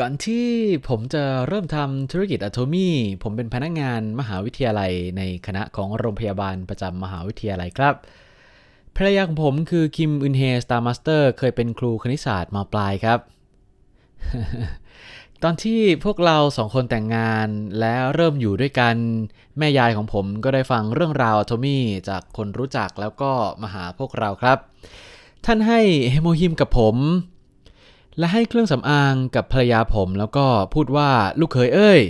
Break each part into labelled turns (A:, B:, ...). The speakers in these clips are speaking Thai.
A: ก่อนที่ผมจะเริ่มทำธุรกิจอะโทมี่ ผมเป็นพนักงานมหาวิทยาลัยในคณะของโรงพยาบาลประจำมหาวิทยาลัยครับภรรยาของผมคือคิมอึนเฮสตาร์มาสเตอร์เคยเป็นครูคณิตศาสตร์มาปลายครับ ตอนที่พวกเราสองคนแต่งงานและเริ่มอยู่ด้วยกัน แม่ยายของผมก็ได้ฟังเรื่องราวอะโทมี่จากคนรู้จักแล้วก็มาหาพวกเราครับ ท่านให้เฮโมฮิมกับผม และให้เครื่องสำอางกับภรรยาผมแล้วก็พูดว่าลูกเขยเอ้ย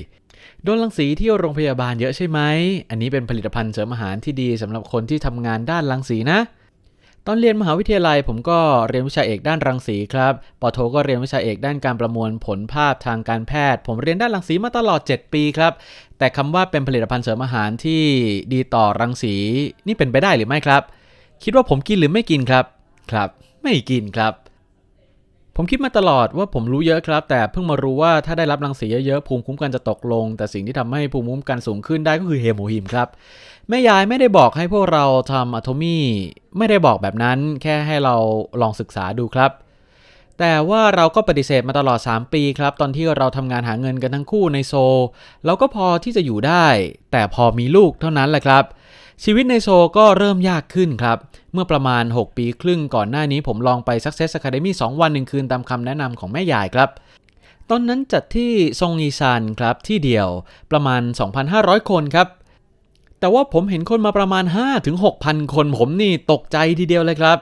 A: โดนรังสีที่โรงพยาบาลเยอะใช่ไหม อันนี้เป็นผลิตภัณฑ์เสริมอาหารที่ดีสำหรับคนที่ทำงานด้านรังสีนะ ตอนเรียนมหาวิทยาลัยผมก็เรียนวิชาเอกด้านรังสีครับปอโทก็เรียนวิชาเอกด้านการประมวลผลภาพทางการแพทย์ ผมเรียนด้านรังสีมาตลอด 7 ปีครับ แต่คำว่าเป็นผลิตภัณฑ์เสริมอาหารที่ดีต่อรังสีนี่เป็นไปได้หรือไม่ครับ คิดว่าผมกินหรือไม่กินครับ ครับ ไม่กินครับ ผมคิดมาตลอดว่าผมรู้เยอะครับ แต่เพิ่งมารู้ว่าถ้าได้รับรังสีเยอะๆภูมิคุ้มกันจะตกลง แต่สิ่งที่ทำให้ภูมิคุ้มกันสูงขึ้นได้ก็คือเฮโมฮิมครับแม่ยายไม่ได้บอกให้พวกเราทำอะโทมี่ไม่ได้บอกแบบนั้น แค่ให้เราลองศึกษาดูครับ แต่ว่าเราก็ปฏิเสธมาตลอด 3 ปีครับ ตอนที่เราทำงานหาเงินกันทั้งคู่ในโซลเราก็พอที่จะอยู่ได้ แต่พอมีลูกเท่านั้นแหละครับ ชีวิตในโซก็เริ่มยากขึ้นครับ เมื่อประมาณ 6 ปีครึ่งก่อนหน้านี้ผมลองไป Success Academy 2 วัน1คืนตามคำแนะนำของแม่ยายครับ ตอนนั้นจัดที่ซงอีซานครับที่เดียวประมาณ 2,500 คนครับ แต่ว่าผมเห็นคนมาประมาณ 5-6,000 คนผมนี่ตกใจทีเดียวเลยครับ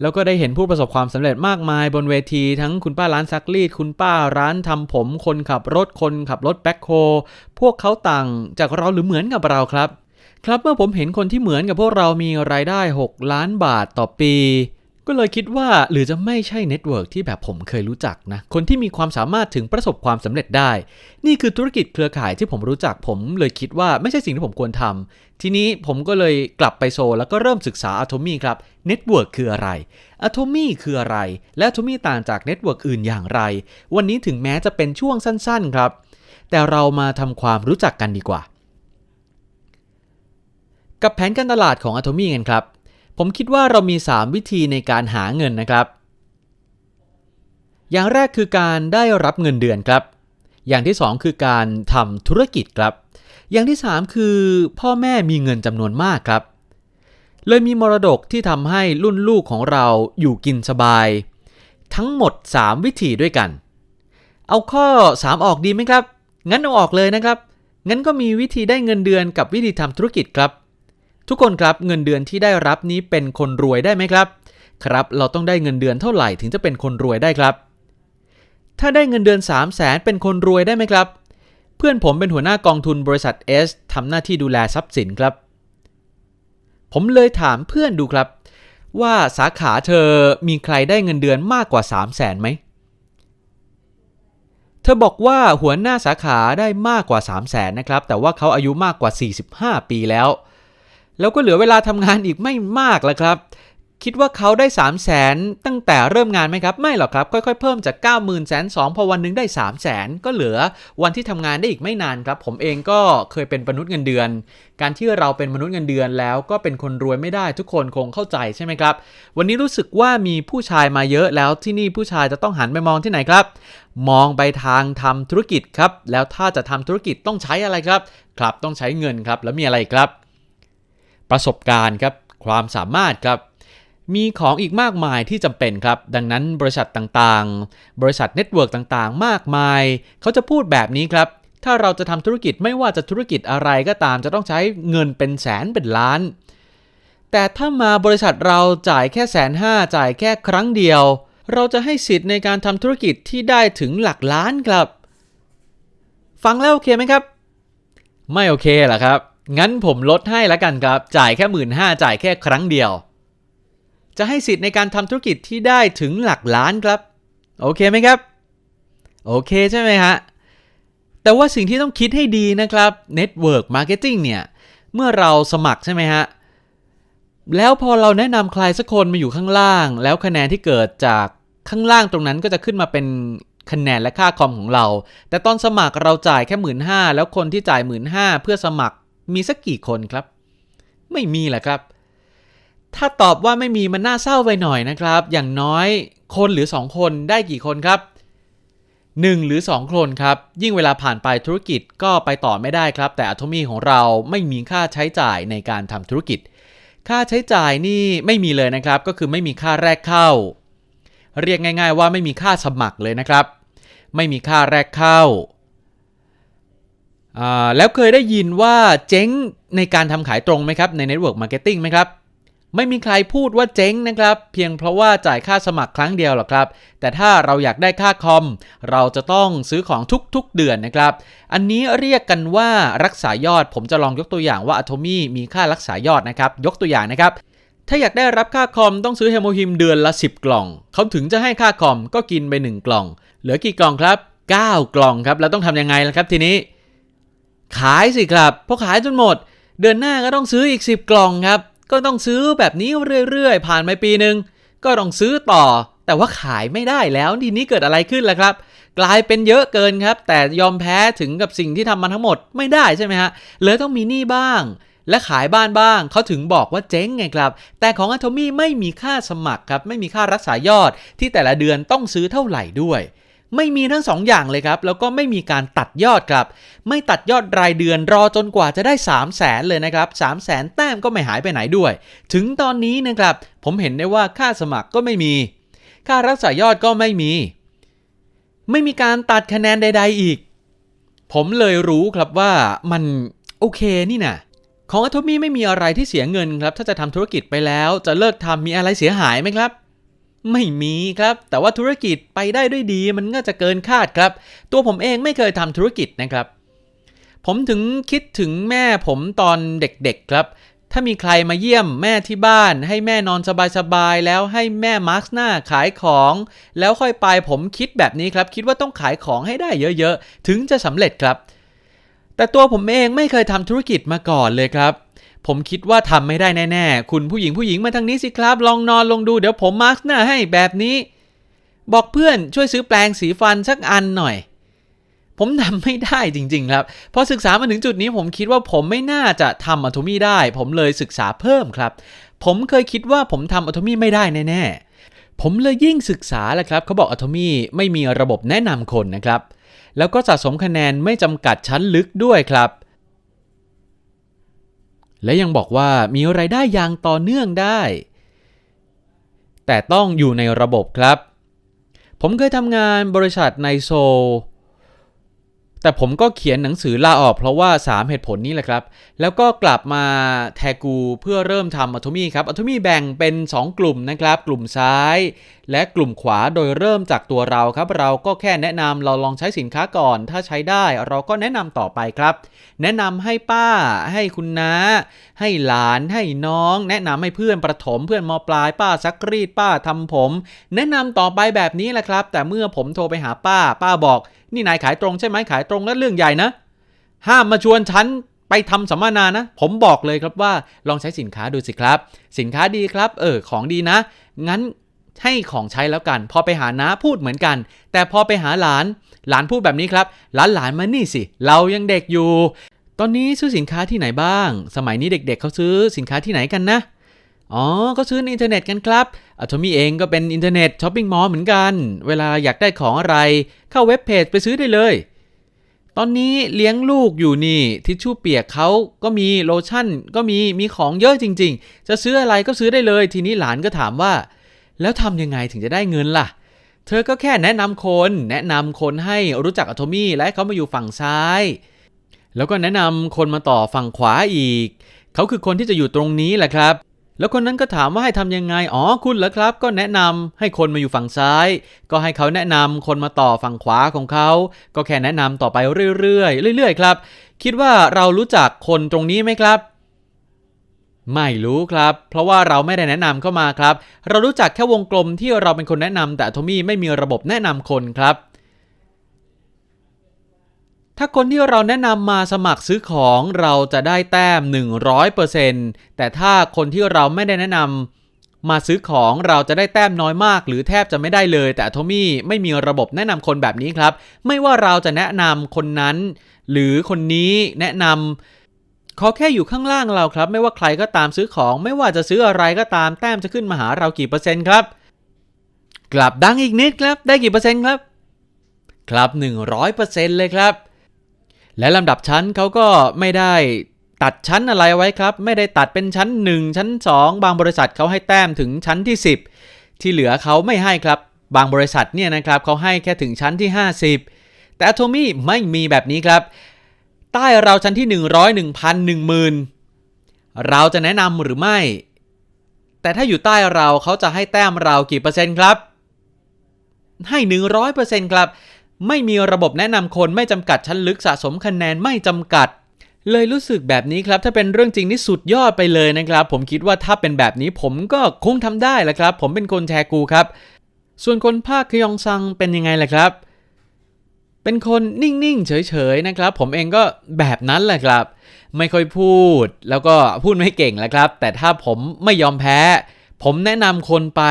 A: แล้วก็ได้เห็นผู้ประสบความสำเร็จมากมายบนเวทีทั้งคุณป้าร้านซักรีด คุณป้าร้านทำผม คนขับรถคนขับรถแบ็คโฮพวกเขาต่างจากเราหรือเหมือนกับเราครับ ครับเมื่อผมเห็นคนที่เหมือนกับพวกเรามีรายได้ 6 ล้านบาทต่อปี ก็เลยคิดว่าหรือจะไม่ใช่เน็ตเวิร์กที่แบบผมเคยรู้จักนะ คนที่มีความสามารถถึงประสบความสำเร็จได้ นี่คือธุรกิจเครือข่ายที่ผมรู้จักผมเลยคิดว่าไม่ใช่สิ่งที่ผมควรทำทีนี้ผมก็เลยกลับไปโซแล้วก็เริ่มศึกษา Atomy ครับเน็ตเวิร์กคืออะไร Atomy คืออะไร และ Atomy ต่างจากเน็ตเวิร์กอื่นอย่างไร วันนี้ถึงแม้จะเป็นช่วงสั้น ๆ ครับ แต่เรามาทำความรู้จักกันดีกว่า กับแผนการตลาดของ Atomy กันครับ ผมคิดว่าเรามี 3 วิธีในการหาเงินนะครับ อย่างแรกคือการได้รับเงินเดือนครับ อย่างที่ 2 คือการทำธุรกิจครับ อย่างที่ 3 คือพ่อแม่มีเงินจำนวนมากครับ เลยมีมรดกที่ทำให้รุ่นลูกของเราอยู่กินสบาย ทั้งหมด 3 วิธีด้วยกัน เอาข้อ 3 ออกดีไหมครับ งั้นเอาออกเลยนะครับ งั้นก็มีวิธีได้เงินเดือนกับวิธีทำธุรกิจครับ ทุกคนครับเงินเดือนที่ได้รับนี้เป็นคนรวยได้ไหมครับ ครับ เราต้องได้เงินเดือนเท่าไหร่ถึงจะเป็นคนรวยได้ครับ ถ้าได้เงินเดือน 3 0 0แสนเป็นคนรวยได้ไหมครับ เพื่อนผมเป็นหัวหน้ากองทุนบริษัท S ทำหน้าที่ดูแลทรัพย์สินครับ ผมเลยถามเพื่อนดูครับ ว่าสาขาเธอมีใครได้เงินเดือนมากกว่า 3 0 0แสนไหมเธอบอกว่าหัวหน้าสาขาได้มากกว่า 3 0 0แสนนะครับ แต่ว่าเขาอายุมากกว่า 45 ปีแล้ว แล้วก็เหลือเวลาทำงานอีกไม่มากแล้วครับ คิดว่าเขาได้ 3 0 0แสนตั้งแต่เริ่มงานไหมครับ ไม่หรอกครับ ค่อยๆ เพิ่มจาก 9 0 0 0 0แสนสองพอวันหนึงได้ 3 0 0แสนก็เหลือวันที่ทำงานได้อีกไม่นานครับ ผมเองก็เคยเป็นมนุษย์เงินเดือน การที่เราเป็นมนุษย์เงินเดือนแล้วก็เป็นคนรวยไม่ได้ทุกคนคงเข้าใจใช่ไหมครับ วันนี้รู้สึกว่ามีผู้ชายมาเยอะแล้วที่นี่ผู้ชายจะต้องหันไปมองที่ไหนครับมองไปทางทำธุรกิจครับ แล้วถ้าจะทำธุรกิจต้องใช้อะไรครับ ครับ ต้องใช้เงินครับ แล้วมีอะไรครับ ประสบการณ์ครับความสามารถครับมีของอีกมากมายที่จำเป็นครับ ดังนั้นบริษัทต่างๆ บริษัทเน็ตเวิร์กต่างๆ มากมาย เขาจะพูดแบบนี้ครับ ถ้าเราจะทำธุรกิจไม่ว่าจะธุรกิจอะไรก็ตามจะต้องใช้เงินเป็นแสนเป็นล้าน แต่ถ้ามาบริษัทเราจ่ายแค่แสนห้าจ่ายแค่ครั้งเดียว เราจะให้สิทธิ์ในการทำธุรกิจที่ได้ถึงหลักล้านครับ ฟังแล้วโอเคไหมครับ ไม่โอเคเหรอครับ งั้นผมลดให้แล้วกันครับ จ่ายแค่หมื่นห้าจ่ายแค่ครั้งเดียว จะให้สิทธิ์ในการทำธุรกิจที่ได้ถึงหลักล้านครับ โอเคไหมครับ โอเคใช่ไหมฮะ แต่ว่าสิ่งที่ต้องคิดให้ดีนะครับ Network Marketing เนี่ย เมื่อเราสมัครใช่ไหมฮะ แล้วพอเราแนะนำใครสักคนมาอยู่ข้างล่าง แล้วคะแนนที่เกิดจากข้างล่างตรงนั้นก็จะขึ้นมาเป็นคะแนนและค่าคอมของเรา แต่ตอนสมัครเราจ่ายแค่หมื่นห้าแล้วคนที่จ่ายหมื่นห้าเพื่อสมัคร มีสักกี่คนครับ ไม่มีแหละครับ ถ้าตอบว่าไม่มีมันน่าเศร้าไปหน่อยนะครับ อย่างน้อยคนหรือ 2 คนได้กี่คนครับ 1 หรือ 2 คนครับ ยิ่งเวลาผ่านไปธุรกิจก็ไปต่อไม่ได้ครับ แต่ Atomy ของเราไม่มีค่าใช้จ่ายในการทำธุรกิจ ค่าใช้จ่ายนี่ไม่มีเลยนะครับ ก็คือไม่มีค่าแรกเข้า เรียกง่าย ๆ ว่าไม่มีค่าสมัครเลยนะครับ ไม่มีค่าแรกเข้า แล้วเคยได้ยินว่าเจ๊งในการทำขายตรงไหมครับ ใน Network Marketing ไหมครับไม่มีใครพูดว่าเจ๊งนะครับ เพียงเพราะว่าจ่ายค่าสมัครครั้งเดียวหรอกครับ แต่ถ้าเราอยากได้ค่าคอม เราจะต้องซื้อของทุกๆเดือนนะครับ อันนี้เรียกกันว่ารักษายอด ผมจะลองยกตัวอย่างว่า Atomy มีค่ารักษายอดนะครับ ยกตัวอย่างนะครับ ถ้าอยากได้รับค่าคอมต้องซื้อเฮโมฮิมเดือนละ 10 กล่อง เขาถึงจะให้ค่าคอมก็กินไป 1 กล่อง เหลือกี่กล่องครับ 9 กล่องครับ แล้วต้องทำยังไงล่ะครับทีนี้ ขายสิครับพอขายจนหมด เดือนหน้าก็ต้องซื้ออีก 10 กล่องครับ ก็ต้องซื้อแบบนี้เรื่อยๆ ผ่านไปปีหนึ่งก็ต้องซื้อต่อ แต่ว่าขายไม่ได้แล้วทีนี้เกิดอะไรขึ้นล่ะครับ กลายเป็นเยอะเกินครับ แต่ยอมแพ้ถึงกับสิ่งที่ทำมาทั้งหมดไม่ได้ใช่ไหมฮะเลยต้องมีหนี้บ้าง และขายบ้านบ้างเขาถึงบอกว่าเจ๊งไงครับ แต่ของ a t o m y ไม่มีค่าสมัครครับไม่มีค่ารักษายอดที่แต่ละเดือนต้องซื้อเท่าไหร่ด้วย ไม่มีทั้งสองอย่างเลยครับ แล้วก็ไม่มีการตัดยอดครับ ไม่ตัดยอดรายเดือนรอจนกว่าจะได้ 3 0 0แสนเลยนะครับ3 0 0แสนแต้มก็ไม่หายไปไหนด้วย ถึงตอนนี้นะครับ ผมเห็นได้ว่าค่าสมัครก็ไม่มี ค่ารักษายอดก็ไม่มี ไม่มีการตัดคะแนนใด ๆ อีก ผมเลยรู้ครับว่ามันโอเคนี่นะของ a t o m y ไม่มีอะไรที่เสียเงินครับ ถ้าจะทำธุรกิจไปแล้ว จะเลิกทำมีอะไรเสียหายไหมครับ ไม่มีครับ แต่ว่าธุรกิจไปได้ด้วยดีมันก็จะเกินคาดครับ ตัวผมเองไม่เคยทำธุรกิจนะครับ ผมถึงคิดถึงแม่ผมตอนเด็กๆครับ ถ้ามีใครมาเยี่ยมแม่ที่บ้าน ให้แม่นอนสบายๆแล้วให้แม่มาร์กหน้าขายของ แล้วค่อยไปผมคิดแบบนี้ครับ คิดว่าต้องขายของให้ได้เยอะๆ ถึงจะสำเร็จครับ แต่ตัวผมเองไม่เคยทำธุรกิจมาก่อนเลยครับ ผมคิดว่าทำไม่ได้แน่ๆ คุณผู้หญิงผู้หญิงมาทางนี้สิครับ ลองนอนลงดูเดี๋ยวผมมาร์กหน้าให้แบบนี้ บอกเพื่อนช่วยซื้อแปรงสีฟันสักอันหน่อย ผมทำไม่ได้จริงๆครับพอศึกษามาถึงจุดนี้ผมคิดว่าผมไม่น่าจะทำอัตมี่ได้ ผมเลยศึกษาเพิ่มครับ ผมเคยคิดว่าผมทำอัตมี่ไม่ได้แน่ๆ ผมเลยยิ่งศึกษาแหละครับเขาบอกอัตมี่ไม่มีระบบแนะนำคนนะครับ แล้วก็สะสมคะแนนไม่จำกัดชั้นลึกด้วยครับ และยังบอกว่ามีไรายได้อย่างต่อเนื่องได้ แต่ต้องอยู่ในระบบครับ ผมเคยทำงานบริษัทในโซล แต่ผมก็เขียนหนังสือลาออกเพราะว่า 3 เหตุผลนี้แหละครับ แล้วก็กลับมาแทกูเพื่อเริ่มทำอัตมี่ครับอัตมี่แบ่งเป็น 2 กลุ่มนะครับ กลุ่มซ้าย และกลุ่มขวาโดยเริ่มจากตัวเราครับ เราก็แค่แนะนำเราลองใช้สินค้าก่อน ถ้าใช้ได้เราก็แนะนำต่อไปครับ แนะนำให้ป้า ให้คุณน้า ให้หลานให้น้อง แนะนำให้เพื่อนประถมเพื่อนมปลายป้าซักรีดป้าทำผม แนะนำต่อไปแบบนี้แหละครับ แต่เมื่อผมโทรไปหาป้า ป้าบอก นี่นายขายตรงใช่ไหมขายตรงแล้วเรื่องใหญ่นะ ห้ามมาชวนฉันไปทำสัมมนานะ ผมบอกเลยครับว่าลองใช้สินค้าดูสิครับ สินค้าดีครับ เออของดีนะ งั้นให้ของใช้แล้วกัน พอไปหาน้าพูดเหมือนกัน แต่พอไปหาหลาน หลานพูดแบบนี้ครับ หลานหลานมานี่สิ เรายังเด็กอยู่ ตอนนี้ซื้อสินค้าที่ไหนบ้าง สมัยนี้เด็กๆเขาซื้อสินค้าที่ไหนกันนะ อ๋อ ก็ซื้อในอินเทอร์เน็ตกันครับอัตมี่เองก็เป็นอินเทอร์เน็ตช้อปปิ้งมอลล์เหมือนกัน เวลาอยากได้ของอะไร เข้าเว็บเพจไปซื้อได้เลย ตอนนี้เลี้ยงลูกอยู่นี่ ทิชชู่เปียกเขาก็มีโลชั่น ก็มี มีของเยอะจริง ๆ จะซื้ออะไรก็ซื้อได้เลย ทีนี้หลานก็ถามว่า แล้วทำยังไงถึงจะได้เงินล่ะ เธอก็แค่แนะนำคน แนะนำคนให้รู้จักอัตมี่และให้เขามาอยู่ฝั่งซ้าย แล้วก็แนะนำคนมาต่อฝั่งขวาอีก เขาคือคนที่จะอยู่ตรงนี้แหละครับ แล้วคนนั้นก็ถามว่าให้ทำยังไง อ๋อ คุณเหรอครับ ก็แนะนำให้คนมาอยู่ฝั่งซ้าย ก็ให้เขาแนะนำคนมาต่อฝั่งขวาของเขา ก็แค่แนะนำต่อไปเรื่อยๆ เรื่อยๆ ครับ คิดว่าเรารู้จักคนตรงนี้ไหมครับ ไม่รู้ครับ เพราะว่าเราไม่ได้แนะนำเข้ามาครับ เรารู้จักแค่วงกลมที่เราเป็นคนแนะนำแต่โทมี่ไม่มีระบบแนะนำคนครับ ถ้าคนที่เราแนะนำมาสมัครซื้อของเราจะได้แต้ม 100%แต่ถ้าคนที่เราไม่ได้แนะนำมาซื้อของเราจะได้แต้มน้อยมาก หรือแทบจะไม่ได้เลย แต่โทมี่ไม่มีระบบแนะนำคนแบบนี้ครับ ไม่ว่าเราจะแนะนำคนนั้น หรือคนนี้แนะนำเขาแค่อยู่ข้างล่างเราครับ ไม่ว่าใครก็ตามซื้อของ ไม่ว่าจะซื้ออะไรก็ตามแต้มจะขึ้นมาหาเรากี่เปอร์เซ็นต์ครับ กลับดังอีกนิดครับ ได้กี่เปอร์เซ็นต์ครับ ครับ 100%เลยครับ และลำดับชั้นเขาก็ไม่ได้ตัดชั้นอะไรไว้ครับ ไม่ได้ตัดเป็นชั้น 1 ชั้น 2 บางบริษัทเขาให้แต้มถึงชั้นที่ 10 ที่เหลือเขาไม่ให้ครับ บางบริษัทเนี่ยนะครับเขาให้แค่ถึงชั้นที่ 50 แต่ Atomy ไม่มีแบบนี้ครับ ใต้เราชั้นที่ 100 1,000 10,000 เราจะแนะนำหรือไม่ แต่ถ้าอยู่ใต้เราเขาจะให้แต้มเรากี่เปอร์เซ็นต์ครับ ให้ 100%ครับ ไม่มีระบบแนะนำคนไม่จำกัดชั้นลึกสะสมคะแนนไม่จำกัด เลยรู้สึกแบบนี้ครับ ถ้าเป็นเรื่องจริงนี่สุดยอดไปเลยนะครับ ผมคิดว่าถ้าเป็นแบบนี้ผมก็คงทำได้แหละครับ ผมเป็นคนแทกูครับ ส่วนคนภาคคยองซังเป็นยังไงล่ะครับ เป็นคนนิ่ง ๆ เฉย ๆ นะครับ ผมเองก็แบบนั้นแหละครับ ไม่ค่อยพูดแล้วก็พูดไม่เก่งแหละครับ แต่ถ้าผมไม่ยอมแพ้ ผมแนะนำคนไป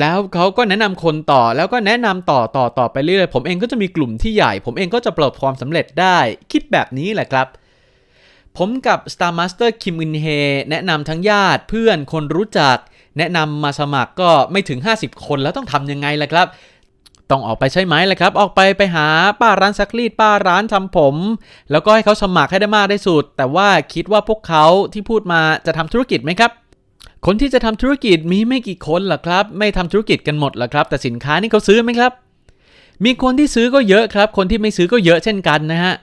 A: แล้วเขาก็แนะนำคนต่อแล้วก็แนะนำต่อต่อต่อไปเรื่อยๆผมเองก็จะมีกลุ่มที่ใหญ่ ผมเองก็จะประสบความสำเร็จได้ คิดแบบนี้แหละครับ ผมกับ Star Master Kim In He แนะนำทั้งญาติเพื่อนคนรู้จัก แนะนำมาสมัครก็ไม่ถึง 50 คนแล้วต้องทำยังไงล่ะครับต้องออกไปใช่ไหมล่ะครับ ออกไปไปหาป้าร้านซักรีดป้าร้านทำผม แล้วก็ให้เขาสมัครให้ได้มากที่สุด แต่ว่าคิดว่าพวกเขาที่พูดมาจะทำธุรกิจไหมครับ คนที่จะทำธุรกิจมีไม่กี่คนหรอกครับ ไม่ทำธุรกิจกันหมดหรอกครับ แต่สินค้านี่เขาซื้อไหมครับ มีคนที่ซื้อก็เยอะครับ คนที่ไม่ซื้อก็เยอะเช่นกันนะฮะ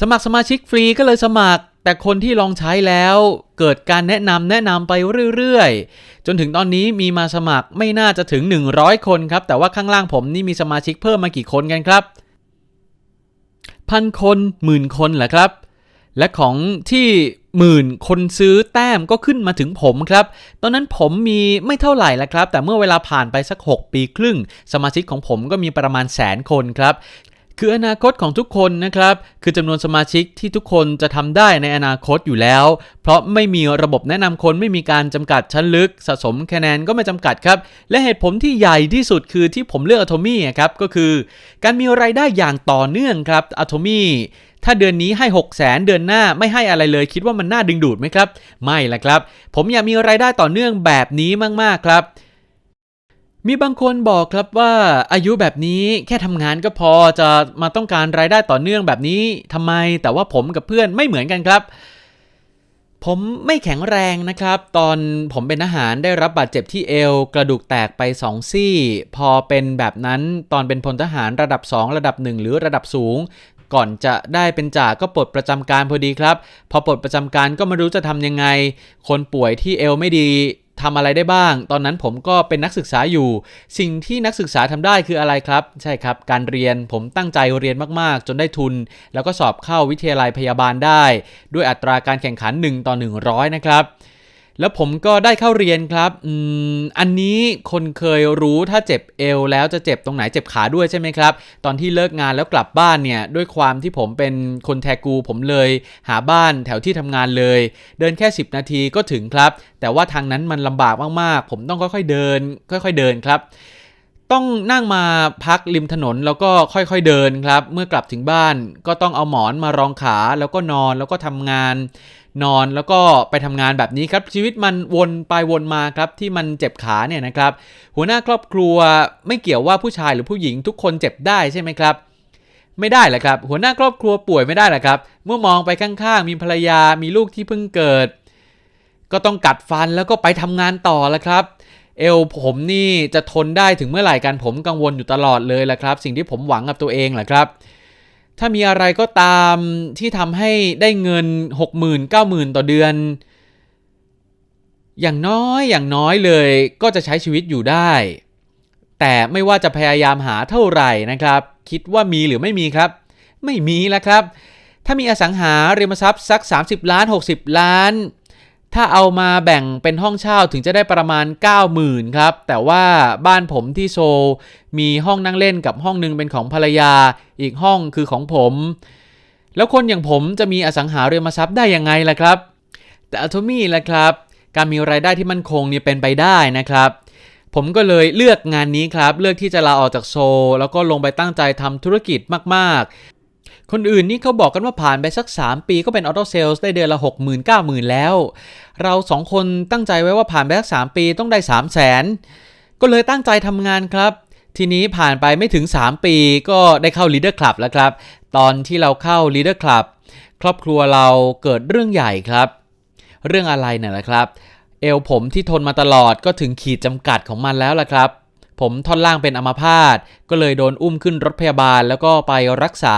A: สมัครสมาชิกฟรีก็เลยสมัคร แต่คนที่ลองใช้แล้วเกิดการแนะนำแนะนำไปเรื่อยๆ จนถึงตอนนี้มีมาสมัครไม่น่าจะถึง 100 คนครับ แต่ว่าข้างล่างผมนี่มีสมาชิกเพิ่มมากี่คนกันครับ พันคนหมื่นคนเหรอครับ และของที่หมื่นคนซื้อแต้มก็ขึ้นมาถึงผมครับ ตอนนั้นผมมีไม่เท่าไหร่ละครับ แต่เมื่อเวลาผ่านไปสัก 6 ปีครึ่ง สมาชิกของผมก็มีประมาณแสนคนครับคืออนาคตของทุกคนนะครับ คือจำนวนสมาชิกที่ทุกคนจะทำได้ในอนาคตอยู่แล้ว เพราะไม่มีระบบแนะนำคนไม่มีการจำกัดชั้นลึก สะสมคะแนนก็ไม่จำกัดครับ และเหตุผลที่ใหญ่ที่สุดคือที่ผมเลือก Atomy อะครับ ก็คือ การมีรายได้อย่างต่อเนื่องครับ Atomy ถ้าเดือนนี้ให้ 6 0แสนเดือนหน้าไม่ให้อะไรเลย คิดว่ามันน่าดึงดูดไหมครับ ไม่ละครับ ผมอยากมีรายได้ต่อเนื่องแบบนี้มาก ๆ ครับมีบางคนบอกครับว่าอายุแบบนี้แค่ทำงานก็พอจะมาต้องการรายได้ต่อเนื่องแบบนี้ทำไมแต่ว่าผมกับเพื่อนไม่เหมือนกันครับ ผมไม่แข็งแรงนะครับ ตอนผมเป็นทหารได้รับบาดเจ็บที่เอว กระดูกแตกไป 2 ซี่ พอเป็นแบบนั้นตอนเป็นพลทหารระดับ 2 ระดับ 1 หรือระดับสูง ก่อนจะได้เป็นจ่าก็ปลดประจำการพอดีครับ พอปลดประจำการก็ไม่รู้จะทำยังไง คนป่วยที่เอวไม่ดีทำอะไรได้บ้าง ตอนนั้นผมก็เป็นนักศึกษาอยู่ สิ่งที่นักศึกษาทำได้คืออะไรครับ ใช่ครับ การเรียน ผมตั้งใจเรียนมาก ๆ จนได้ทุน แล้วก็สอบเข้าวิทยาลัยพยาบาลได้ ด้วยอัตราการแข่งขัน 1 ต่อ 100 นะครับ แล้วผมก็ได้เข้าเรียนครับอืมอันนี้คนเคยรู้ถ้าเจ็บเอวแล้วจะเจ็บตรงไหนเจ็บขาด้วยใช่ไหมครับ ตอนที่เลิกงานแล้วกลับบ้านเนี่ยด้วยความที่ผมเป็นคนแทกูผมเลย หาบ้านแถวที่ทำงานเลย เดินแค่ 10 นาทีก็ถึงครับ แต่ว่าทางนั้นมันลำบากมากๆ ผมต้องค่อยๆเดิน ค่อยๆเดินครับต้องนั่งมาพักริมถนนแล้วก็ค่อยๆเดินครับ เมื่อกลับถึงบ้านก็ต้องเอาหมอนมารองขาแล้วก็นอนแล้วก็ทำงาน นอนแล้วก็ไปทำงานแบบนี้ครับ ชีวิตมันวนไปวนมาครับที่มันเจ็บขาเนี่ยนะครับ หัวหน้าครอบครัวไม่เกี่ยวว่าผู้ชายหรือผู้หญิงทุกคนเจ็บได้ใช่ไหมครับ ไม่ได้แหละครับ หัวหน้าครอบครัวป่วยไม่ได้แหละครับ เมื่อมองไปข้างๆ มีภรรยามีลูกที่เพิ่งเกิด ก็ต้องกัดฟันแล้วก็ไปทำงานต่อแล้วครับเอวผมนี่จะทนได้ถึงเมื่อไหร่กันผมกังวลอยู่ตลอดเลยแหละครับ สิ่งที่ผมหวังกับตัวเองแหละครับ ถ้ามีอะไรก็ตามที่ทำให้ได้เงิน 60,000 90,000 ต่อเดือน อย่างน้อยอย่างน้อยเลยก็จะใช้ชีวิตอยู่ได้ แต่ไม่ว่าจะพยายามหาเท่าไหร่นะครับ คิดว่ามีหรือไม่มีครับ ไม่มีแล้วครับ ถ้ามีอสังหาริมทรัพย์สัก 30 ล้าน 60 ล้าน ถ้าเอามาแบ่งเป็นห้องเช่าถึงจะได้ประมาณ 90,000ครับ แต่ว่าบ้านผมที่โซลมีห้องนั่งเล่นกับห้องหนึงเป็นของภรรยา อีกห้องคือของผม แล้วคนอย่างผมจะมีอสังหาริมทรัพย์ได้ยังไงล่ะครับ แต่อัลโทมี่ล่ะครับ การมีรายได้ที่มั่นคงเนี่ยเป็นไปได้นะครับ ผมก็เลยเลือกงานนี้ครับ เลือกที่จะลาออกจากโซลแล้วก็ลงไปตั้งใจทำธุรกิจมากๆ คนอื่นนี่เขาบอกกันว่าผ่านไปสัก 3 ปีก็เป็นออโต้เซลส์ได้เดือนละ 6 0 0 0 0 9 0,000 แล้ว เราสองคนตั้งใจไว้ว่าผ่านไปสัก 3 ปีต้องได้ 3 0 0 0 0 0 ก็เลยตั้งใจทำงานครับ ทีนี้ผ่านไปไม่ถึง 3 ปีก็ได้เข้า Leader Club แล้วครับ ตอนที่เราเข้า Leader Club ครอบครัวเราเกิดเรื่องใหญ่ครับ เรื่องอะไรเนี่ยละครับ เอวผมที่ทนมาตลอดก็ถึงขีดจำกัดของมันแล้วล่ะครับผมท่อนล่างเป็นอัมพาตก็เลยโดนอุ้มขึ้นรถพยาบาลแล้วก็ไปรักษา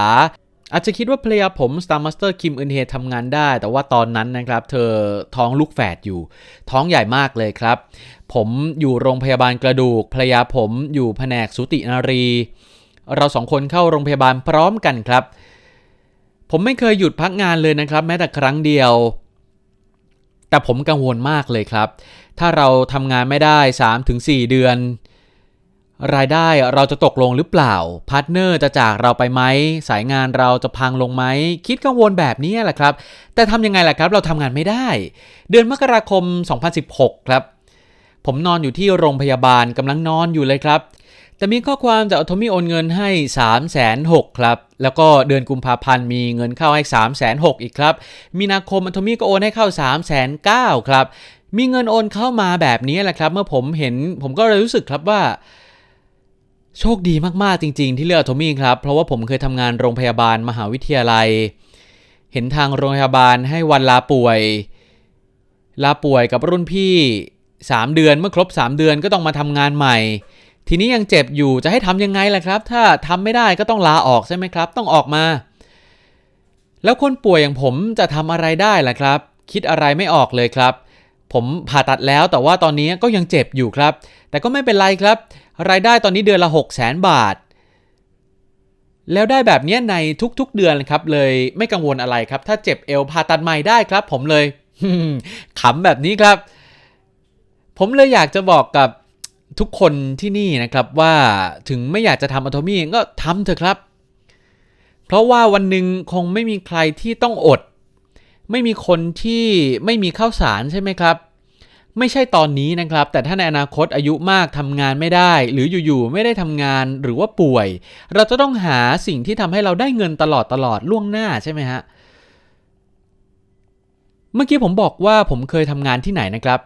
A: อาจจะคิดว่าภรรยาผม Star Master คิมอึนเฮทำงานได้ แต่ว่าตอนนั้นนะครับ เธอท้องลูกแฝดอยู่ ท้องใหญ่มากเลยครับ ผมอยู่โรงพยาบาลกระดูกภรรยาผมอยู่แผนกสูตินารี เราสองคนเข้าโรงพยาบาลพร้อมกันครับ ผมไม่เคยหยุดพักงานเลยนะครับ แม้แต่ครั้งเดียว แต่ผมกังวลมากเลยครับ ถ้าเราทำงานไม่ได้ 3-4 เดือน รายได้เราจะตกลงหรือเปล่า พาร์ทเนอร์จะจากเราไปไหม สายงานเราจะพังลงไหม คิดกังวลแบบนี้แหละครับ แต่ทำยังไงล่ะครับ เราทำงานไม่ได้ เดือนมกราคม 2016 ครับ ผมนอนอยู่ที่โรงพยาบาลกำลังนอนอยู่เลยครับ แต่มีข้อความจากอ t o มี่โอนเงินให้ 3 6 0 0 0ครับ แล้วก็เดือนกุมภาพันธ์มีเงินเข้าให้ 3 6 0 0 0อีกครับ มีนาคมอ t o มี่ก็โอนให้เข้า 3 9 0 0 0ครับ มีเงินโอนเข้ามาแบบนี้แหละครับ เมื่อผมเห็นผมก็เลยรู้สึกครับว่า โชคดีมาก ๆ จริง ๆ ที่เลือกอ t o มี่ครับ เพราะว่าผมเคยทำงานโรงพยาบาลมหาวิทยาลัย เห็นทางโรงพยาบาลให้วันลาป่วย ลาป่วยกับรุ่นพี่ 3 เดือนเมื่อครบ 3 เดือนก็ต้องมาทำงานใหม่ ทีนี้ยังเจ็บอยู่จะให้ทำยังไงล่ะครับ ถ้าทำไม่ได้ก็ต้องลาออกใช่ไหมครับ ต้องออกมา แล้วคนป่วยอย่างผมจะทำอะไรได้ล่ะครับ คิดอะไรไม่ออกเลยครับ ผมผ่าตัดแล้วแต่ว่าตอนนี้ก็ยังเจ็บอยู่ครับ แต่ก็ไม่เป็นไรครับ รายได้ตอนนี้เดือนละ 6 0 0 0 0 0บาท แล้วได้แบบนี้ในทุกๆเดือนครับเลยไม่กังวลอะไรครับ ถ้าเจ็บเอวผ่าตัดใหม่ได้ครับ ผมเลยขำแบบนี้ครับ ผมเลยอยากจะบอกกับทุกคนที่นี่นะครับว่าถึงไม่อยากจะทำอะโทมี่ก็ทำเถอะครับ เพราะว่าวันหนึ่งคงไม่มีใครที่ต้องอด ไม่มีคนที่ไม่มีข้าวสารใช่ไหมครับ ไม่ใช่ตอนนี้นะครับ แต่ถ้าในอนาคตอายุมากทำงานไม่ได้ หรืออยู่ๆไม่ได้ทำงานหรือว่าป่วย เราจะต้องหาสิ่งที่ทำให้เราได้เงินตลอดตลอดล่วงหน้าใช่ไหมฮะเมื่อกี้ผมบอกว่าผมเคยทำงานที่ไหนนะครับ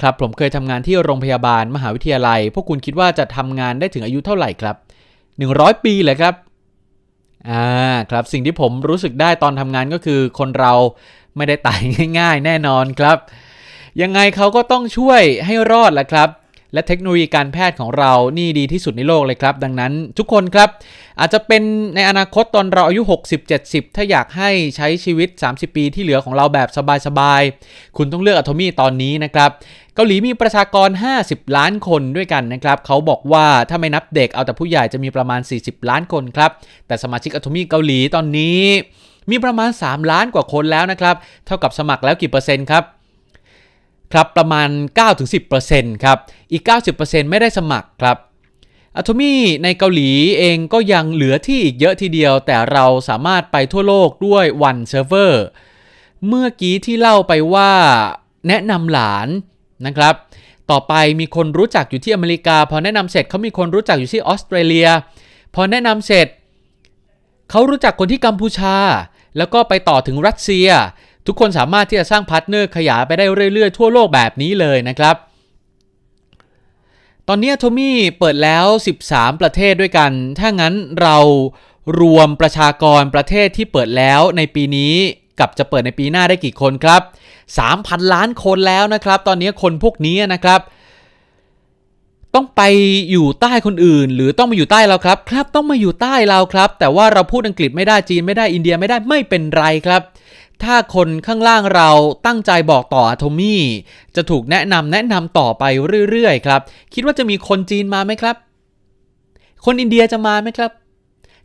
A: ครับผมเคยทำงานที่โรงพยาบาลมหาวิทยาลัย พวกคุณคิดว่าจะทำงานได้ถึงอายุเท่าไหร่ครับ 100 ปีเลยครับอ่าครับสิ่งที่ผมรู้สึกได้ตอนทำงานก็คือคนเราไม่ได้ตายง่าย ๆ แน่นอนครับ ยังไงเขาก็ต้องช่วยให้รอดแหละครับ และเทคโนโลยีการแพทย์ของเรานี่ดีที่สุดในโลกเลยครับ ดังนั้นทุกคนครับ อาจจะเป็นในอนาคตตอนเราอายุ 60-70 ถ้าอยากให้ใช้ชีวิต 30 ปีที่เหลือของเราแบบสบายๆ คุณต้องเลือกอะโทมี่ตอนนี้นะครับเกาหลีมีประชากร 50 ล้านคนด้วยกันนะครับ เขาบอกว่าถ้าไม่นับเด็กเอาแต่ผู้ใหญ่จะมีประมาณ 40 ล้านคนครับ แต่สมาชิกอะโทมี่เกาหลีตอนนี้ มีประมาณ 3 ล้านกว่าคนแล้วนะครับ เท่ากับสมัครแล้วกี่เปอร์เซ็นต์ครับ ครับประมาณ 9-10%ครับ อีก 90%ไม่ได้สมัครครับอะโทมี่ในเกาหลีเองก็ยังเหลือที่อีกเยอะทีเดียว แต่เราสามารถไปทั่วโลกด้วยวันเซิร์ฟเวอร์เมื่อกี้ที่เล่าไปว่าแนะนำหลานนะครับ ต่อไปมีคนรู้จักอยู่ที่อเมริกา พอแนะนำเสร็จเขามีคนรู้จักอยู่ที่ออสเตรเลีย พอแนะนำเสร็จเขารู้จักคนที่กัมพูชา แล้วก็ไปต่อถึงรัสเซีย ทุกคนสามารถที่จะสร้างพาร์ทเนอร์ขยายไปได้เรื่อยๆ ทั่วโลกแบบนี้เลยนะครับ ตอนนี้โทมี่เปิดแล้ว 13 ประเทศด้วยกัน ถ้างั้นเรารวมประชากรประเทศที่เปิดแล้วในปีนี้กับจะเปิดในปีหน้าได้กี่คนครับ 3,000 ล้านคนแล้วนะครับ ตอนนี้คนพวกนี้นะครับ ต้องไปอยู่ใต้คนอื่น หรือต้องมาอยู่ใต้เราครับ ครับต้องมาอยู่ใต้เราครับ แต่ว่าเราพูดอังกฤษไม่ได้จีนไม่ได้อินเดียไม่ได้ไม่เป็นไรครับ ถ้าคนข้างล่างเราตั้งใจบอกต่ออะโทมี่จะถูกแนะนำแนะนำต่อไปเรื่อยๆครับ คิดว่าจะมีคนจีนมาไหมครับ คนอินเดียจะมาไหมครับ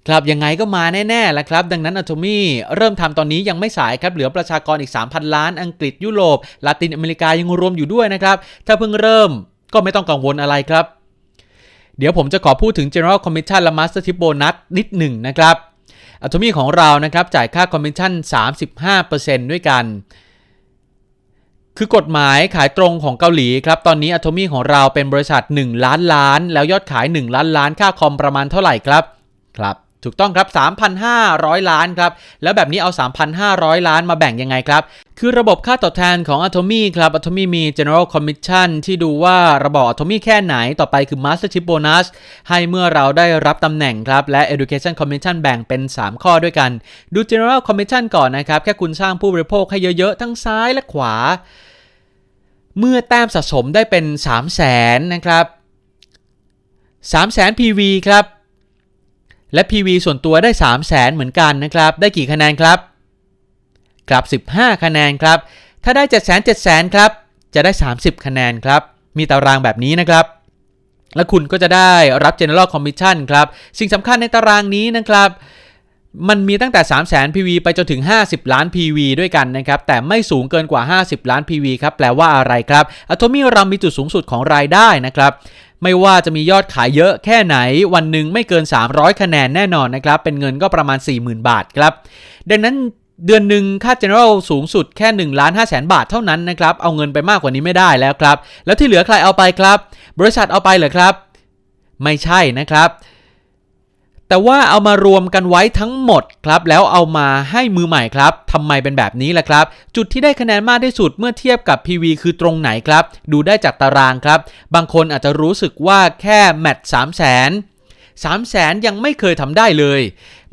A: ครับยังไงก็มาแน่ๆแหละครับ ดังนั้นอะโทมี่เริ่มทำตอนนี้ยังไม่สายครับ เหลือประชากรอีก 3,000 ล้าน อังกฤษยุโรปลาตินอเมริกายังรวมอยู่ด้วยนะครับ ถ้าเพิ่งเริ่มก็ไม่ต้องกังวลอะไรครับ เดี๋ยวผมจะขอพูดถึง General Commission และ Master Tip Bonus นิดหนึ่งนะครับ อะโทมี่ของเรานะครับจ่ายค่าคอมมิชชั่น 35%ด้วยกัน คือกฎหมายขายตรงของเกาหลีครับ ตอนนี้อะโทมี่ของเราเป็นบริษัท 1 ล้านล้าน แล้วยอดขาย 1 ล้านล้านค่าคอมประมาณเท่าไหร่ครับ ครับ ถูกต้องครับ 3,500 ล้านครับ แล้วแบบนี้เอา 3,500 ล้านมาแบ่งยังไงครับ คือระบบค่าตอบแทนของ Atomy ครับ Atomy มี General Commission ที่ดูว่าระบบ Atomy แค่ไหน ต่อไปคือ Mastership Bonus ให้เมื่อเราได้รับตำแหน่งครับ และ Education Commission แบ่งเป็น 3 ข้อด้วยกัน ดู General Commission ก่อนนะครับ แค่คุณสร้างผู้บริโภคให้เยอะๆ ทั้งซ้ายและขวา เมื่อแต้มสะสมได้เป็น 3 0 0แสนนะครับ3 0 0แสน PV ครับ และ PV ส่วนตัวได้ 3 0 0แสนเหมือนกันนะครับ ได้กี่คะแนนครับครับ 15 คะแนนครับ ถ้าได้ 7 0 0 0 0 7 0 0 0ครับ จะได้ 30 คะแนนครับ มีตารางแบบนี้นะครับ และคุณก็จะได้รับ General Commission ครับ สิ่งสำคัญในตารางนี้นะครับมันมีตั้งแต่ 3 0 0 0 0 PV ไปจนถึง 50 ล้าน PV ด้วยกันนะครับ แต่ไม่สูงเกินกว่า 50 ล้าน PV ครับ แปลว่าอะไรครับ Atomy เรามีจุดสูงสุดของรายได้นะครับ ไม่ว่าจะมียอดขายเยอะแค่ไหนวันหนึ่งไม่เกิน 300 คะแนนแน่นอนนะครับ เป็นเงินก็ประมาณ 40,000 บาทครับ ดังนั้นเดือนหนึ่งค่า General สูงสุดแค่1ล้าน5แสนบาทเท่านั้นนะครับ เอาเงินไปมากกว่านี้ไม่ได้แล้วครับ แล้วที่เหลือใครเอาไปครับ บริษัทเอาไปเหรอครับ ไม่ใช่นะครับ แต่ว่าเอามารวมกันไว้ทั้งหมดครับแล้วเอามาให้มือใหม่ครับทำไมเป็นแบบนี้ล่ะครับ จุดที่ได้คะแนนมากที่สุดเมื่อเทียบกับ PV คือตรงไหนครับ ดูได้จากตารางครับ บางคนอาจจะรู้สึกว่าแค่แมตช์3 0 0 0 0 0 3 0 0แสนยังไม่เคยทำได้เลย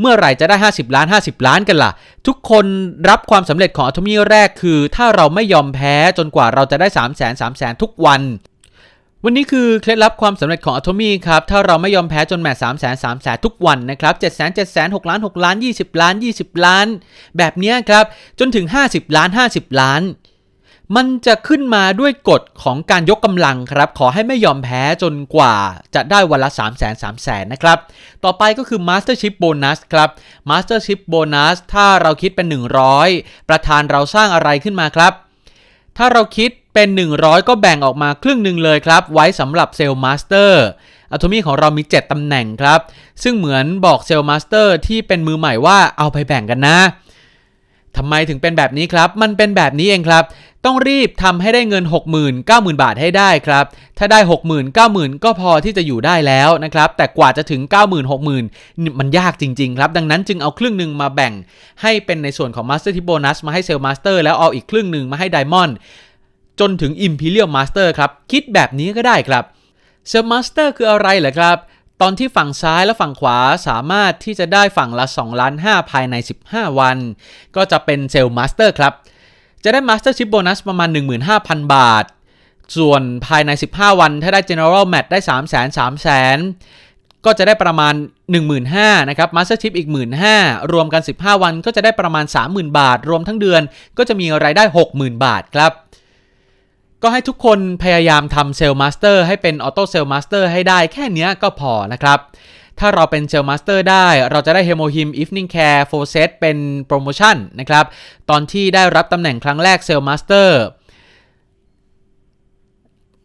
A: เมื่อไหร่จะได้ 50 ล้าน 50 ล้านกันล่ะ ทุกคนรับความสำเร็จของอัตมีแรกคือ ถ้าเราไม่ยอมแพ้จนกว่าเราจะได้ 3 0 0 0 0 0 3 0 0 0 0 ทุกวัน วันนี้คือเคล็ดลับความสำเร็จของ Atomy ครับ ถ้าเราไม่ยอมแพ้จนแมตช์3 0 0 0 0 0 3 0 0 0 0ทุกวันนะครับ7 0 0 0 0 0 0 6ล้าน6ล้าน20ล้าน20ล้าน แบบนี้ครับ จนถึง50ล้าน50ล้าน มันจะขึ้นมาด้วยกฎของการยกกำลังครับ ขอให้ไม่ยอมแพ้จนกว่าจะได้วันละ3 0 0 0 0 0 3 0 0 0 0 นะครับ ต่อไปก็คือ Mastership Bonus ครับ Mastership Bonus ถ้าเราคิดเป็น 100 ประธานเราสร้างอะไรขึ้นมาครับ ถ้าเราคิดเป็น 100 ก็แบ่งออกมาครึ่งหนึ่งเลยครับ ไว้สำหรับเซลล์มาสเตอร์อะโทมีของเรามี 7ตำแหน่งครับ ซึ่งเหมือนบอกเซลล์มาสเตอร์ที่เป็นมือใหม่ว่าเอาไปแบ่งกันนะ ทำไมถึงเป็นแบบนี้ครับ มันเป็นแบบนี้เองครับ ต้องรีบทำให้ได้เงิน 60,000 90,000 บาทให้ได้ครับ ถ้าได้ 60,000 90,000 ก็พอที่จะอยู่ได้แล้วนะครับ แต่กว่าจะถึง 90,000 60,000 มันยากจริง ๆ ครับ ดังนั้นจึงเอาครึ่งหนึ่งมาแบ่ง ให้เป็นในส่วนของ Master Tip Bonus มาให้เซลล์มาสเตอร์แล้วเอาอีกครึ่งหนึ่งมาให้ Diamond จนถึง Imperial Master ครับ คิดแบบนี้ก็ได้ครับเซลล์มาสเตอร์คืออะไรเหรอครับ ตอนที่ฝั่งซ้ายและฝั่งขวาสามารถที่จะได้ฝั่งละ2ล้าน5ภายใน 15 วัน ก็จะเป็นเซลล์มาสเตอร์ครับ จะได้ Mastership Bonus ประมาณ 15,000 บาท ส่วนภายใน 15 วันถ้าได้ General Match ได้ 3 0 0 0 0 0 3 0 0 0 ก็จะได้ประมาณ 15,000นะครับ Mastership อีก 15,000 รวมกัน 15 วันก็จะได้ประมาณ 30,000 บาท รวมทั้งเดือนก็จะมีรายได้ 60,000 บาทครับ ก็ให้ทุกคนพยายามทำเซลล์มาสเตอร์ให้เป็นออโต้เซลล์มาสเตอร์ให้ได้แค่เนี้ยก็พอนะครับ ถ้าเราเป็นเซลล์มาสเตอร์ได้ เราจะได้เฮโมฮิมอีฟนิ่งแคร์โฟเซตเป็นโปรโมชั่นนะครับ ตอนที่ได้รับตำแหน่งครั้งแรกเซลล์มาสเตอร์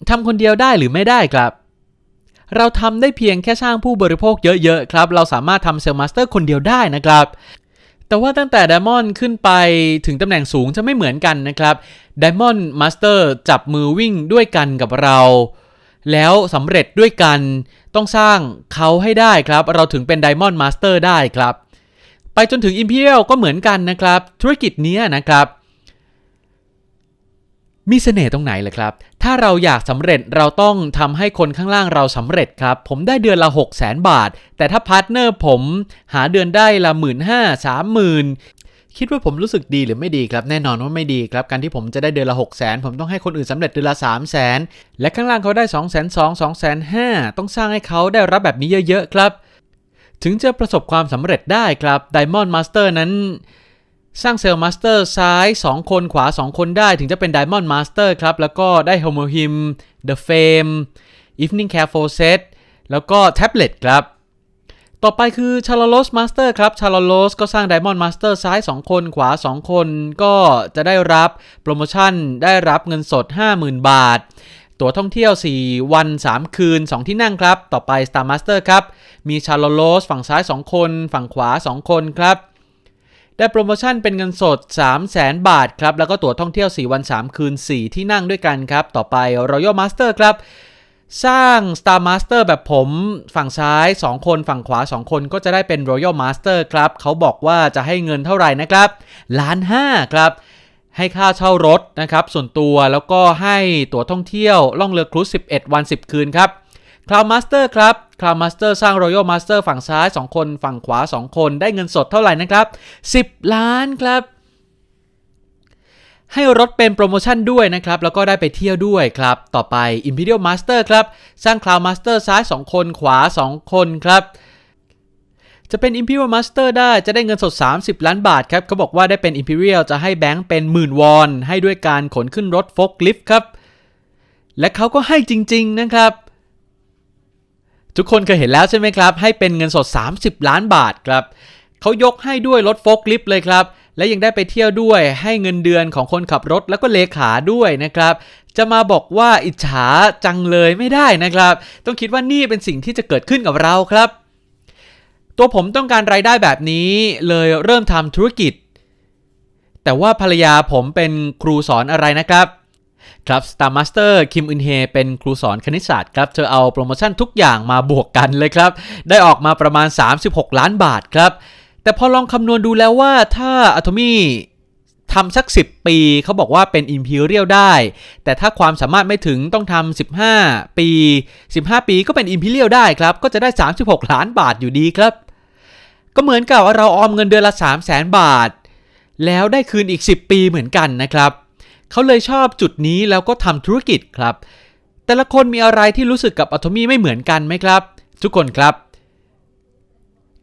A: ทำคนเดียวได้หรือไม่ได้ครับ เราทำได้เพียงแค่สร้างผู้บริโภคเยอะๆครับ เราสามารถทำเซลล์มาสเตอร์คนเดียวได้นะครับ แต่ว่าตั้งแต่ไดมอนขึ้นไปถึงตำแหน่งสูงจะไม่เหมือนกันนะครับไดมอนมาสเตอร์จับมือวิ่งด้วยกันกับเรา แล้วสำเร็จด้วยกันต้องสร้างเขาให้ได้ครับ เราถึงเป็นไดมอนมาสเตอร์ได้ครับ ไปจนถึง Imperial ก็เหมือนกันนะครับ ธุรกิจเนี้ยนะครับ มีเสน่ห์ตรงไหนเลยครับ ถ้าเราอยากสำเร็จเราต้องทำให้คนข้างล่างเราสำเร็จครับ ผมได้เดือนละ 6 0 0 0 0 0บาท แต่ถ้าพาร์ทเนอร์ผมหาเดือนได้ละ1 5 0 0 0 0 30,000คิดว่าผมรู้สึกดีหรือไม่ดีครับ แน่นอนว่าไม่ดีครับ การที่ผมจะได้เดือนละ 6 0 0 0 0 0ผมต้องให้คนอื่นสำเร็จเดือนละ 3 0 0 0 0 0และข้างล่างเขาได้ 2 2 0 0 0 2 2 5 0 0ต้องสร้างให้เขาได้รับแบบนี้เยอะๆครับ ถึงจะประสบความสำเร็จได้ครับ Diamond Master นั้น สร้างเซลล์มาสเตอร์ซ้าย 2 คนขวา 2 คนได้ถึงจะเป็น Diamond Master ครับ แล้วก็ได้ Homo Him The Fame Evening Care f o r Set แล้วก็ Tablet ครับ ต่อไปคือ c h a l o s Master ครับ c h a l o s ก็สร้าง Diamond Master ซ้าย 2 คนขวา 2 คนก็จะได้รับโปรโมชั่นได้รับเงินสด 50,000 บาทตั๋วท่องเที่ยว 4 วัน 3 คืน 2 ที่นั่งครับ ต่อไป Star Master ครับ มี c h a l o s ฝั่งซ้าย 2 คน ฝั่งขวา 2 คนครับ ได้โปรโมชั่นเป็นเงินสด 3 0 0แสนบาทครับ แล้วก็ตั๋วท่องเที่ยว 4 วัน 3 คืน 4 ที่นั่งด้วยกันครับ ต่อไป Royal Master ครับ สร้าง Star Master แบบผมฝั่งซ้าย 2 คนฝั่งขวา 2 คนก็จะได้เป็น Royal Master ครับ เขาบอกว่าจะให้เงินเท่าไหร่นะครับล้านห้าครับ ให้ค่าเช่ารถนะครับส่วนตัวแล้วก็ให้ตั๋วท่องเที่ยวล่องเรือครูซ11 วัน 10 คืนครับ Cloud Master ครับ Cloud Master สร้าง Royal Master ฝั่งซ้าย 2 คน ฝั่งขวา 2 คนได้เงินสดเท่าไหร่นะครับ 10 ล้านครับ ให้รถเป็นโปรโมชั่นด้วยนะครับ แล้วก็ได้ไปเที่ยวด้วยครับ ต่อไป Imperial Master ครับ สร้าง Cloud Master ซ้าย 2 คน ขวา 2 คนครับจะเป็น Imperial Master ได้จะได้เงินสด 30 ล้านบาทครับเขาบอกว่าได้เป็น Imperial จะให้แบงค์เป็นหมื่นวอน ให้ด้วยการขนขึ้นรถฟกลิฟต์ครับ และเขาก็ให้จริง ๆ นะครับ ทุกคนเคยเห็นแล้วใช่ไหมครับ ให้เป็นเงินสด 30 ล้านบาทครับเขายกให้ด้วยรถโฟกลิฟต์เลยครับ และยังได้ไปเที่ยวด้วยให้เงินเดือนของคนขับรถแล้วก็เลขาด้วยนะครับ จะมาบอกว่าอิจฉาจังเลยไม่ได้นะครับ ต้องคิดว่านี่เป็นสิ่งที่จะเกิดขึ้นกับเราครับ ตัวผมต้องการรายได้แบบนี้เลยเริ่มทำธุรกิจ แต่ว่าภรรยาผมเป็นครูสอนอะไรนะครับ ครับ Star Master คิมอึนเฮเป็นครูสอนคณิตศาสตร์ครับ เธอเอาโปรโมชั่นทุกอย่างมาบวกกันเลยครับ ได้ออกมาประมาณ 36 ล้านบาทครับ แต่พอลองคำนวณดูแล้วว่าถ้า Atomy ทำสัก 10 ปีเขาบอกว่าเป็น Imperial ได้ แต่ถ้าความสามารถไม่ถึงต้องทำ15 ปี 15 ปีก็เป็น Imperial ได้ครับ ก็จะได้ 36 ล้านบาทอยู่ดีครับ ก็เหมือนกับว่าเราออมเงินเดือนละ 3 0 0แสนบาท แล้วได้คืนอีก 10 ปีเหมือนกันนะครับ เขาเลยชอบจุดนี้แล้วก็ทำธุรกิจครับ แต่ละคนมีอะไรที่รู้สึกกับอะโทมี่ไม่เหมือนกันไหมครับ ทุกคนครับ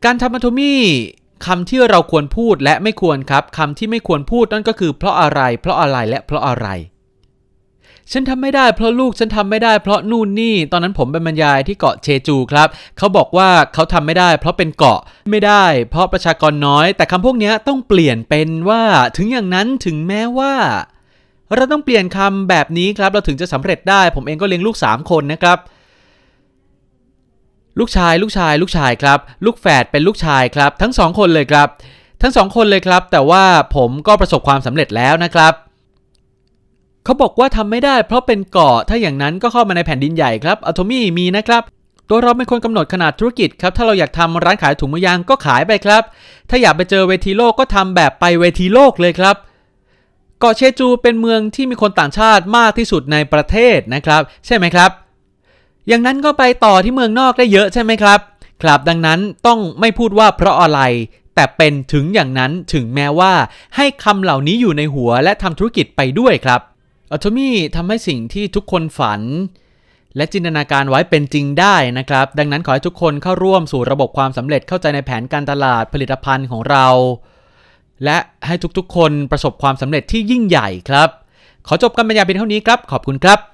A: การทำอะโทมี่คำที่เราควรพูดและไม่ควรครับคำที่ไม่ควรพูดนั่นก็คือเพราะอะไร เพราะอะไรและเพราะอะไร ฉันทำไม่ได้เพราะลูกฉันทำไม่ได้เพราะนู่นนี่ ตอนนั้นผมเป็นบรรยายที่เกาะเชจูครับ เขาบอกว่าเขาทำไม่ได้ เพราะเป็นเกาะไม่ได้ เพราะประชากรน้อย แต่คำพวกนี้ต้องเปลี่ยนเป็นว่า ถึงอย่างนั้นถึงแม้ว่า เราต้องเปลี่ยนคำแบบนี้ครับ เราถึงจะสำเร็จได้ ผมเองก็เลี้ยงลูก 3 คนนะครับ ลูกชายลูกชายลูกชายครับ ลูกแฝดเป็นลูกชายครับ ทั้งสองคนเลยครับ ทั้งสองคนเลยครับ แต่ว่าผมก็ประสบความสำเร็จแล้วนะครับเขาบอกว่าทำไม่ได้เพราะเป็นเกาะถ้าอย่างนั้นก็เข้ามาในแผ่นดินใหญ่ครับอัตโมี่มีนะครับตัวเราเป็นคนกำหนดขนาดธุรกิจครับ ถ้าเราอยากทำร้านขายถุงมือยางก็ขายไปครับ ถ้าอยากไปเจอเวทีโลกก็ทำแบบไปเวทีโลกเลยครับ เกาะเชจูเป็นเมืองที่มีคนต่างชาติมากที่สุดในประเทศนะครับ ใช่ไหมครับ อย่างนั้นก็ไปต่อที่เมืองนอกได้เยอะใช่ไหมครับ ครับดังนั้นต้องไม่พูดว่าเพราะอะไร แต่เป็นถึงอย่างนั้นถึงแม้ว่า ให้คำเหล่านี้อยู่ในหัวและทำธุรกิจไปด้วยครับอัตมี่ทำให้สิ่งที่ทุกคนฝัน และจินตนาการไว้เป็นจริงได้นะครับ ดังนั้นขอให้ทุกคนเข้าร่วมสู่ระบบความสำเร็จเข้าใจในแผนการตลาดผลิตภัณฑ์ของเรา และให้ทุกๆ คนประสบความสำเร็จที่ยิ่งใหญ่ครับ ขอจบกันบรรยายเป็นเท่านี้ครับ ขอบคุณครับ